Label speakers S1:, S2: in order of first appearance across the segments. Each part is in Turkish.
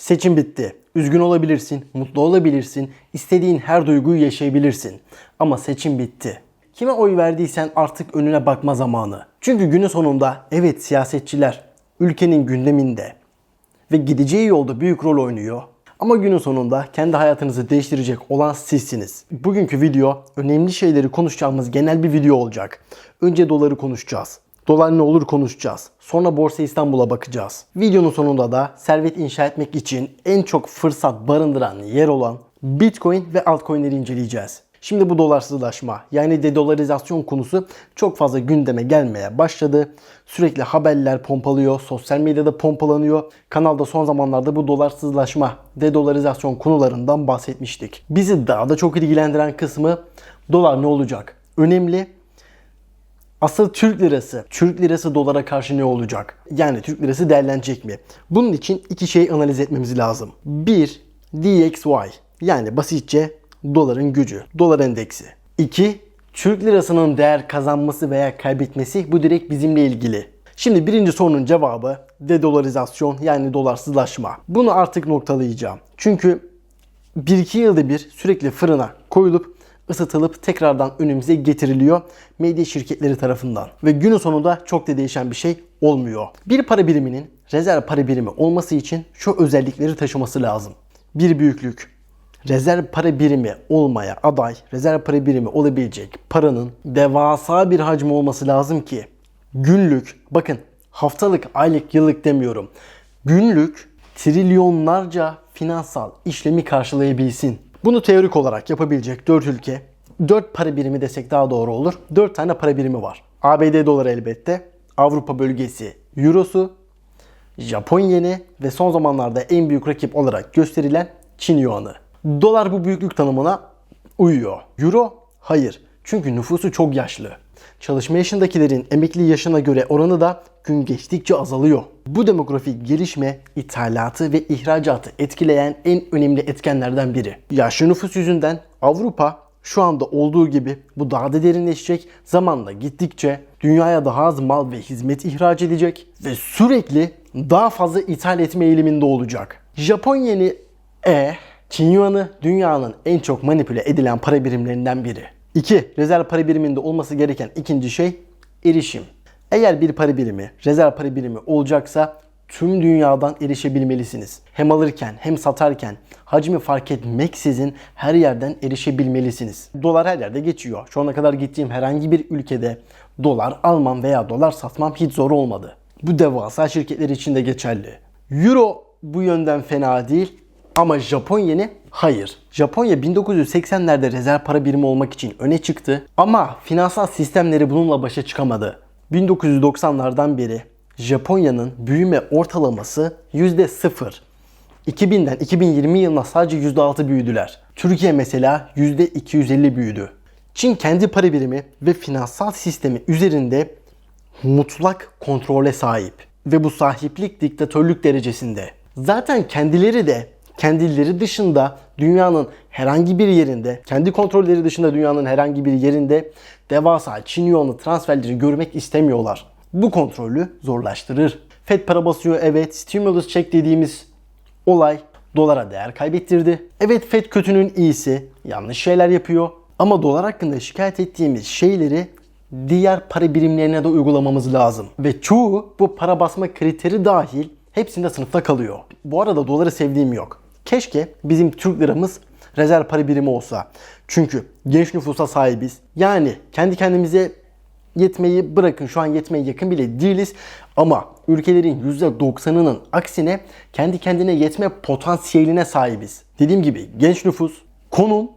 S1: Seçim bitti. Üzgün olabilirsin, mutlu olabilirsin, istediğin her duyguyu yaşayabilirsin. Ama seçim bitti. Kime oy verdiysen artık önüne bakma zamanı. Çünkü günün sonunda evet siyasetçiler ülkenin gündeminde ve gideceği yolda büyük rol oynuyor. Ama günün sonunda kendi hayatınızı değiştirecek olan sizsiniz. Bugünkü video önemli şeyleri konuşacağımız genel bir video olacak. Önce doları konuşacağız. Dolar ne olur konuşacağız. Sonra Borsa İstanbul'a bakacağız. Videonun sonunda da servet inşa etmek için en çok fırsat barındıran yer olan Bitcoin ve altcoin'leri inceleyeceğiz. Şimdi bu dolarsızlaşma yani dedolarizasyon konusu çok fazla gündeme gelmeye başladı. Sürekli haberler pompalıyor, sosyal medyada pompalanıyor. Kanalda son zamanlarda bu dolarsızlaşma, dedolarizasyon konularından bahsetmiştik. Bizi daha da çok ilgilendiren kısmı dolar ne olacak? Önemli Asıl Türk lirası. Türk lirası dolara karşı ne olacak? Yani Türk lirası değerlenecek mi? Bunun için iki şey analiz etmemiz lazım. Bir, DXY. Yani basitçe doların gücü. Dolar endeksi. İki, Türk lirasının değer kazanması veya kaybetmesi bu direkt bizimle ilgili. Şimdi birinci sorunun cevabı dedolarizasyon yani dolarsızlaşma. Bunu artık noktalayacağım. Çünkü 1-2 yılda bir sürekli fırına koyulup ısıtılıp tekrardan önümüze getiriliyor medya şirketleri tarafından. Ve günün sonunda çok da değişen bir şey olmuyor. Bir para biriminin rezerv para birimi olması için şu özellikleri taşıması lazım. Bir büyüklük, rezerv para birimi olmaya aday, rezerv para birimi olabilecek paranın devasa bir hacmi olması lazım ki günlük, bakın haftalık, aylık, yıllık demiyorum. Günlük trilyonlarca finansal işlemi karşılayabilsin. Bunu teorik olarak yapabilecek 4 ülke, 4 para birimi desek daha doğru olur. 4 tane para birimi var. ABD doları elbette, Avrupa bölgesi Eurosu, Japon yeni ve son zamanlarda en büyük rakip olarak gösterilen Çin yuanı. Dolar bu büyüklük tanımına uyuyor. Euro hayır. Çünkü nüfusu çok yaşlı. Çalışma yaşındakilerin emekli yaşına göre oranı da gün geçtikçe azalıyor. Bu demografik gelişme ithalatı ve ihracatı etkileyen en önemli etkenlerden biri. Yaşlı nüfus yüzünden Avrupa şu anda olduğu gibi bu daha da derinleşecek. Zamanla gittikçe dünyaya daha az mal ve hizmet ihraç edecek ve sürekli daha fazla ithal etme eğiliminde olacak. Japon yeni E, Çin yuanı dünyanın en çok manipüle edilen para birimlerinden biri. 2. Rezerv para biriminde olması gereken ikinci şey erişim. Eğer bir para birimi, rezerv para birimi olacaksa tüm dünyadan erişebilmelisiniz. Hem alırken hem satarken hacmi fark etmeksizin her yerden erişebilmelisiniz. Dolar her yerde geçiyor. Şu ana kadar gittiğim herhangi bir ülkede dolar almam veya dolar satmam hiç zor olmadı. Bu devasa şirketler için de geçerli. Euro bu yönden fena değil ama Japon yeni hayır. Japonya 1980'lerde rezerv para birimi olmak için öne çıktı ama finansal sistemleri bununla başa çıkamadı. 1990'lardan beri Japonya'nın büyüme ortalaması %0. 2000'den 2020 yılına sadece %6 büyüdüler. Türkiye mesela %250 büyüdü. Çin kendi para birimi ve finansal sistemi üzerinde mutlak kontrole sahip ve bu sahiplik diktatörlük derecesinde. Zaten kendileri de kendileri dışında dünyanın herhangi bir yerinde, kendi kontrolleri dışında dünyanın herhangi bir yerinde devasa Çin yuanı transferleri görmek istemiyorlar. Bu kontrolü zorlaştırır. Fed para basıyor evet, stimulus check dediğimiz olay dolara değer kaybettirdi. Evet Fed kötünün iyisi, yanlış şeyler yapıyor ama dolar hakkında şikayet ettiğimiz şeyleri diğer para birimlerine de uygulamamız lazım. Ve çoğu bu para basma kriteri dahil hepsinde sınıfta kalıyor. Bu arada doları sevdiğim yok. Keşke bizim Türk liramız rezerv para birimi olsa. Çünkü genç nüfusa sahibiz. Yani kendi kendimize yetmeyi bırakın şu an yetmeye yakın bile değiliz. Ama ülkelerin %90'ının aksine kendi kendine yetme potansiyeline sahibiz. Dediğim gibi genç nüfus, konum,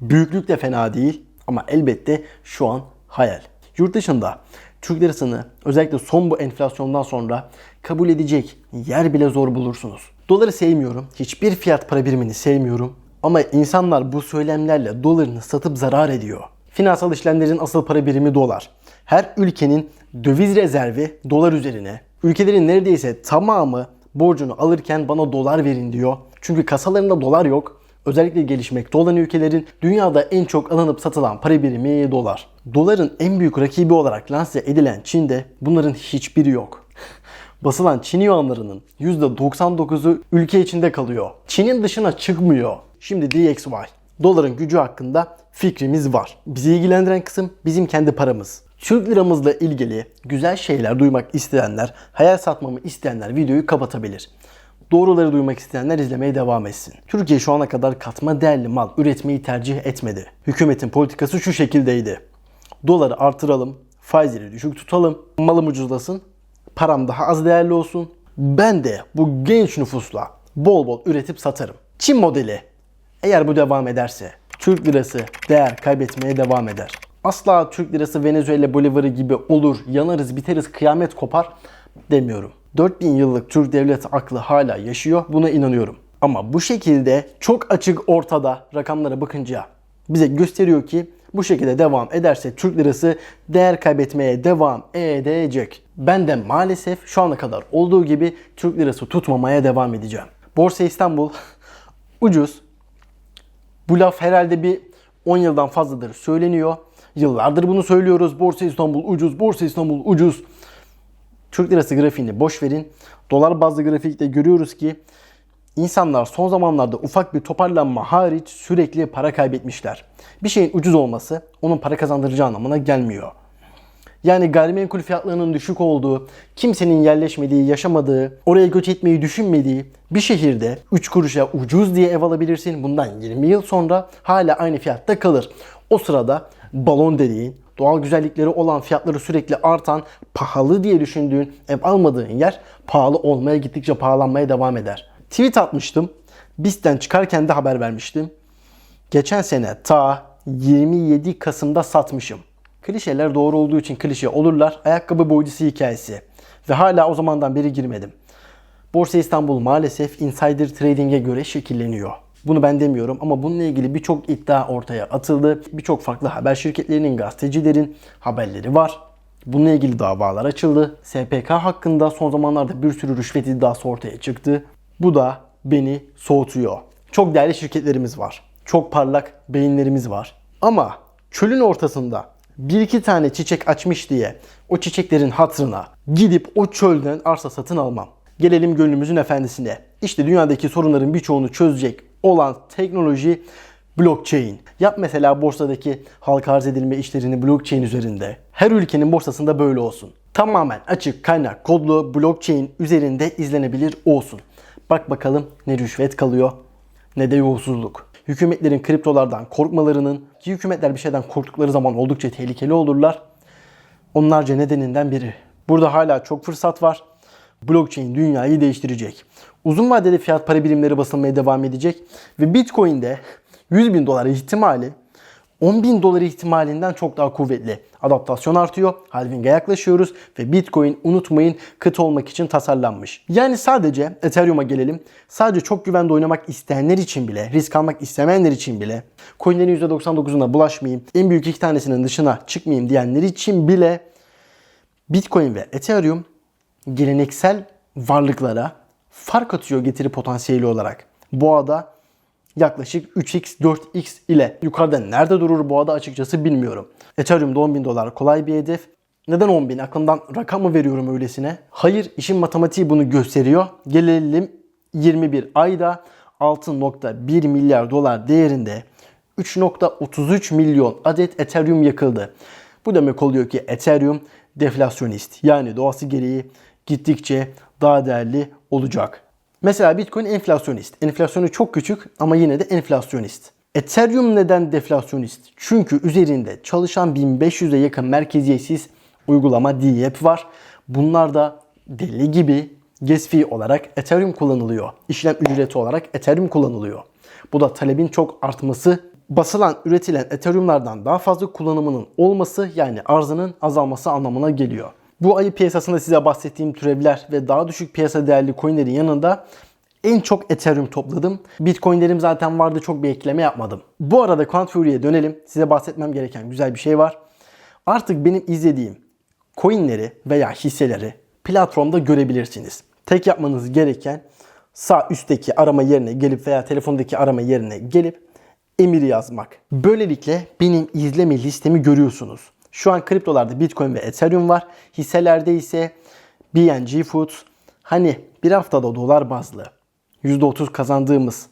S1: büyüklük de fena değil ama elbette şu an hayal. Yurt dışında Türk lirasını özellikle son bu enflasyondan sonra kabul edecek yer bile zor bulursunuz. Doları sevmiyorum. Hiçbir fiyat para birimini sevmiyorum. Ama insanlar bu söylemlerle dolarını satıp zarar ediyor. Finansal işlemlerin asıl para birimi dolar. Her ülkenin döviz rezervi dolar üzerine. Ülkelerin neredeyse tamamı borcunu alırken bana dolar verin diyor. Çünkü kasalarında dolar yok. Özellikle gelişmekte olan ülkelerin dünyada en çok alınıp satılan para birimi dolar. Doların en büyük rakibi olarak lanse edilen Çin'de bunların hiçbiri yok. Basılan Çin yuanlarının %99'u ülke içinde kalıyor. Çin'in dışına çıkmıyor. Şimdi DXY. Doların gücü hakkında fikrimiz var. Bizi ilgilendiren kısım bizim kendi paramız. Türk liramızla ilgili güzel şeyler duymak isteyenler, hayal satmamı isteyenler videoyu kapatabilir. Doğruları duymak isteyenler izlemeye devam etsin. Türkiye şu ana kadar katma değerli mal üretmeyi tercih etmedi. Hükümetin politikası şu şekildeydi. Doları artıralım, faizleri düşük tutalım, malım ucuzlasın, param daha az değerli olsun. Ben de bu genç nüfusla bol bol üretip satarım. Çin modeli eğer bu devam ederse Türk lirası değer kaybetmeye devam eder. Asla Türk lirası Venezuela bolivarı gibi olur, yanarız, biteriz, kıyamet kopar demiyorum. 4000 yıllık Türk devleti aklı hala yaşıyor. Buna inanıyorum. Ama bu şekilde çok açık ortada rakamlara bakınca bize gösteriyor ki bu şekilde devam ederse Türk lirası değer kaybetmeye devam edecek. Ben de maalesef şu ana kadar olduğu gibi Türk lirası tutmamaya devam edeceğim. Borsa İstanbul ucuz. Bu laf herhalde bir 10 yıldan fazladır söyleniyor. Yıllardır bunu söylüyoruz. Borsa İstanbul ucuz, Borsa İstanbul ucuz. Türk lirası grafiğini boş verin. Dolar bazlı grafikte görüyoruz ki insanlar son zamanlarda ufak bir toparlanma hariç sürekli para kaybetmişler. Bir şeyin ucuz olması onun para kazandıracağı anlamına gelmiyor. Yani gayrimenkul fiyatlarının düşük olduğu, kimsenin yerleşmediği, yaşamadığı, oraya göç etmeyi düşünmediği bir şehirde 3 kuruşa ucuz diye ev alabilirsin. Bundan 20 yıl sonra hala aynı fiyatta kalır. O sırada balon dediğin, doğal güzellikleri olan fiyatları sürekli artan, pahalı diye düşündüğün ev almadığın yer pahalı olmaya gittikçe pahalanmaya devam eder. Tweet atmıştım. BIST'ten çıkarken de haber vermiştim. Geçen sene ta 27 Kasım'da satmışım. Klişeler doğru olduğu için klişe olurlar. Ayakkabı boycusu hikayesi. Ve hala o zamandan beri girmedim. Borsa İstanbul maalesef insider trading'e göre şekilleniyor. Bunu ben demiyorum ama bununla ilgili birçok iddia ortaya atıldı. Birçok farklı haber şirketlerinin, gazetecilerin haberleri var. Bununla ilgili davalar açıldı. SPK hakkında son zamanlarda bir sürü rüşvet iddiası ortaya çıktı. Bu da beni soğutuyor. Çok değerli şirketlerimiz var. Çok parlak beyinlerimiz var. Ama çölün ortasında bir iki tane çiçek açmış diye o çiçeklerin hatırına gidip o çölden arsa satın almam. Gelelim gönlümüzün efendisine. İşte dünyadaki sorunların birçoğunu çözecek olan teknoloji blockchain. Yap mesela borsadaki halka arz edilme işlerini blockchain üzerinde. Her ülkenin borsasında böyle olsun. Tamamen açık kaynak kodlu blockchain üzerinde izlenebilir olsun. Bak bakalım ne rüşvet kalıyor ne de yolsuzluk. Hükümetlerin kriptolardan korkmalarının ki hükümetler bir şeyden korktukları zaman oldukça tehlikeli olurlar. Onlarca nedeninden biri. Burada hala çok fırsat var. Blockchain dünyayı değiştirecek. Uzun vadeli fiyat para birimleri basılmaya devam edecek. Ve Bitcoin'de 100 bin dolar ihtimali 10 bin dolar ihtimalinden çok daha kuvvetli. Adaptasyon artıyor, halving'e yaklaşıyoruz ve Bitcoin unutmayın kıt olmak için tasarlanmış. Yani sadece Ethereum'a gelelim. Sadece çok güvende oynamak isteyenler için bile, risk almak istemeyenler için bile, coinlerin %99'una bulaşmayayım, en büyük iki tanesinin dışına çıkmayayım diyenler için bile Bitcoin ve Ethereum geleneksel varlıklara fark atıyor getiri potansiyeli olarak. Boğada yaklaşık 3x 4x ile yukarıda nerede durur boğada açıkçası bilmiyorum. Ethereum'da 10 bin dolar kolay bir hedef. Neden 10 bin? Aklımdan rakam mı veriyorum öylesine? Hayır işin matematiği bunu gösteriyor. Gelelim 21 ayda 6.1 milyar dolar değerinde 3.33 milyon adet Ethereum yakıldı. Bu demek oluyor ki Ethereum deflasyonist. Yani doğası gereği gittikçe daha değerli olacak. Mesela Bitcoin enflasyonist. Enflasyonu çok küçük ama yine de enflasyonist. Ethereum neden deflasyonist? Çünkü üzerinde çalışan 1500'e yakın merkeziyetsiz uygulama DApp var. Bunlar da deli gibi gas fee olarak Ethereum kullanılıyor. İşlem ücreti olarak Ethereum kullanılıyor. Bu da talebin çok artması, basılan, üretilen Ethereum'lardan daha fazla kullanımının olması yani arzının azalması anlamına geliyor. Bu ayı piyasasında size bahsettiğim türevler ve daha düşük piyasa değerli coinlerin yanında en çok Ethereum topladım. Bitcoinlerim zaten vardı çok bir ekleme yapmadım. Bu arada Quant Fury'e dönelim. Size bahsetmem gereken güzel bir şey var. Artık benim izlediğim coinleri veya hisseleri platformda görebilirsiniz. Tek yapmanız gereken sağ üstteki arama yerine gelip veya telefondaki arama yerine gelip emir yazmak. Böylelikle benim izleme listemi görüyorsunuz. Şu an kriptolarda Bitcoin ve Ethereum var. Hisselerde ise B&G Foods, hani bir haftada dolar bazlı %30 kazandığımız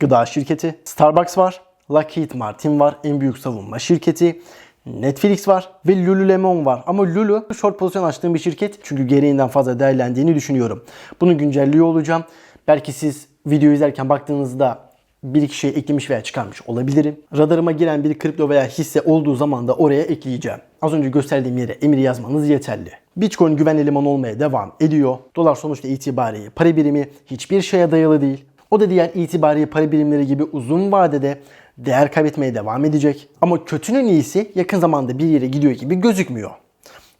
S1: gıda şirketi, Starbucks var, Lockheed Martin var, en büyük savunma şirketi, Netflix var ve Lululemon var. Ama Lulu short pozisyon açtığım bir şirket çünkü gereğinden fazla değerlendiğini düşünüyorum. Bunu güncelliyor olacağım. Belki siz video izlerken baktığınızda bir iki şey eklemiş veya çıkarmış olabilirim. Radarıma giren bir kripto veya hisse olduğu zaman da oraya ekleyeceğim. Az önce gösterdiğim yere emir yazmanız yeterli. Bitcoin güvenli liman olmaya devam ediyor. Dolar sonuçta itibariyle para birimi hiçbir şeye dayalı değil. O da diğer itibariyle para birimleri gibi uzun vadede değer kaybetmeye devam edecek. Ama kötünün iyisi yakın zamanda bir yere gidiyor gibi gözükmüyor.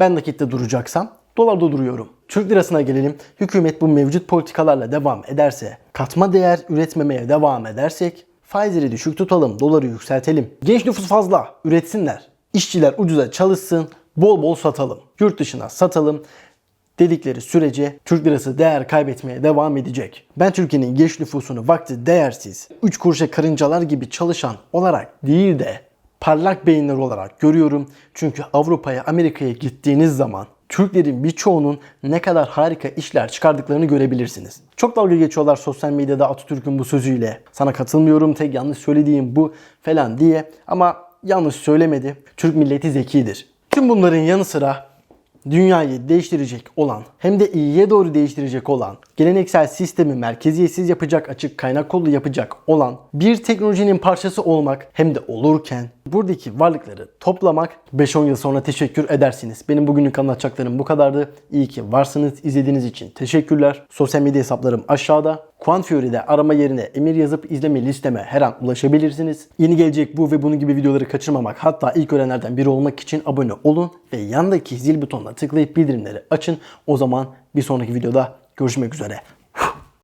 S1: Ben nakitte duracaksam dolarda duruyorum. Türk lirasına gelelim. Hükümet bu mevcut politikalarla devam ederse, katma değer üretmemeye devam edersek faizleri düşük tutalım, doları yükseltelim. Genç nüfus fazla, üretsinler. İşçiler ucuza çalışsın, bol bol satalım. Yurt dışına satalım dedikleri sürece Türk lirası değer kaybetmeye devam edecek. Ben Türkiye'nin genç nüfusunu vakti değersiz, 3 kuruşa karıncalar gibi çalışan olarak değil de parlak beyinler olarak görüyorum. Çünkü Avrupa'ya, Amerika'ya gittiğiniz zaman Türklerin birçoğunun ne kadar harika işler çıkardıklarını görebilirsiniz. Çok dalga geçiyorlar sosyal medyada Atatürk'ün bu sözüyle. Sana katılmıyorum, tek yanlış söylediğim bu falan diye. Ama yanlış söylemedi. Türk milleti zekidir. Tüm bunların yanı sıra dünyayı değiştirecek olan hem de iyiye doğru değiştirecek olan geleneksel sistemi merkeziyetsiz yapacak açık kaynak kolu yapacak olan bir teknolojinin parçası olmak hem de olurken buradaki varlıkları toplamak 5-10 yıl sonra teşekkür edersiniz. Benim bugünlük anlatacaklarım bu kadardı. İyi ki varsınız. İzlediğiniz için teşekkürler. Sosyal medya hesaplarım aşağıda. Quantfury'de arama yerine emir yazıp izleme listeme her an ulaşabilirsiniz. Yeni gelecek bu ve bunun gibi videoları kaçırmamak hatta ilk görenlerden biri olmak için abone olun ve yandaki zil butonuna tıklayıp bildirimleri açın. O zaman bir sonraki videoda görüşmek üzere.